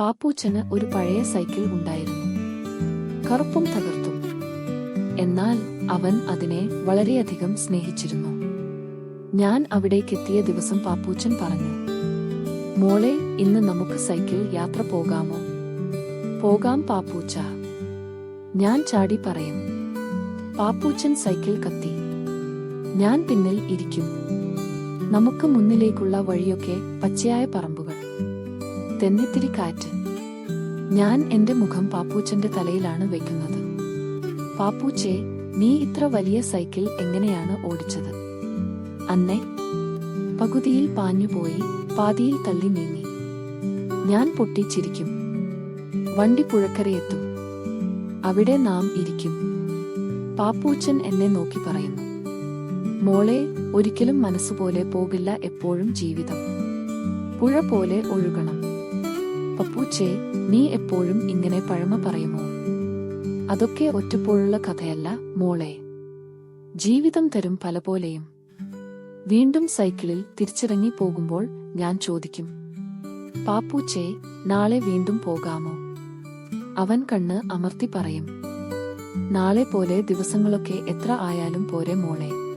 പാപ്പൂച്ചന് ഒരു പഴയ സൈക്കിൾ ഉണ്ടായിരുന്നു. കറുപ്പും തകർത്തും. എന്നാൽ അവൻ അതിനെ വളരെയധികം സ്നേഹിച്ചിരുന്നു. ഞാൻ അവിടേക്കെത്തിയ ദിവസം പാപ്പൂച്ചൻ പറഞ്ഞു മോളെ ഇന്ന് നമുക്ക് സൈക്കിൾ യാത്ര പോകാമോ? പോകാം പാപ്പൂച്ച. ഞാൻ ചാടി പറയും. പാപ്പൂച്ചൻ സൈക്കിൾ കത്തി. ഞാൻ പിന്നിൽ ഇരിക്കും. നമുക്ക് മുന്നിലേക്കുള്ള വഴിയൊക്കെ പച്ചയായ പറമ്പുകൾ. തെന്നിത്തിരി കാറ്റ്. ഞാൻ എന്റെ മുഖം പാപ്പൂച്ചന്റെ തലയിലാണ് വെക്കുന്നത്. പാപ്പൂച്ചേ നീ ഇത്ര വലിയ സൈക്കിൾ എങ്ങനെയാണ് ഓടിച്ചത്? അന്നേ പകുതിയിൽ പാഞ്ഞുപോയി പാതിയിൽ തള്ളി നീങ്ങി. ഞാൻ പൊട്ടിച്ചിരിക്കും വണ്ടി പുഴക്കരയെത്തും അവിടെ നാം ഇരിക്കും. പാപ്പൂച്ചൻ എന്നെ നോക്കി പറയുന്നു. മോളെ ഒരിക്കലും മനസ്സുപോലെ പോകില്ല എപ്പോഴും ജീവിതം. പുഴ പോലെ ഒഴുകണം. പപ്പൂച്ചേ നീ എപ്പോഴും ഇങ്ങനെ പഴമ പറയുമോ? അതൊക്കെ ഒറ്റപ്പോഴുള്ള കഥയല്ല മോളെ. ജീവിതം തരും പല പോലെയും. വീണ്ടും സൈക്കിളിൽ തിരിച്ചിറങ്ങി പോകുമ്പോൾ ഞാൻ ചോദിക്കും പാപ്പൂച്ചേ നാളെ വീണ്ടും പോകാമോ? അവൻ കണ്ണ് അമർത്തി പറയും നാളെ പോലെ ദിവസങ്ങളൊക്കെ എത്ര ആയാലും പോരെ മോളെ.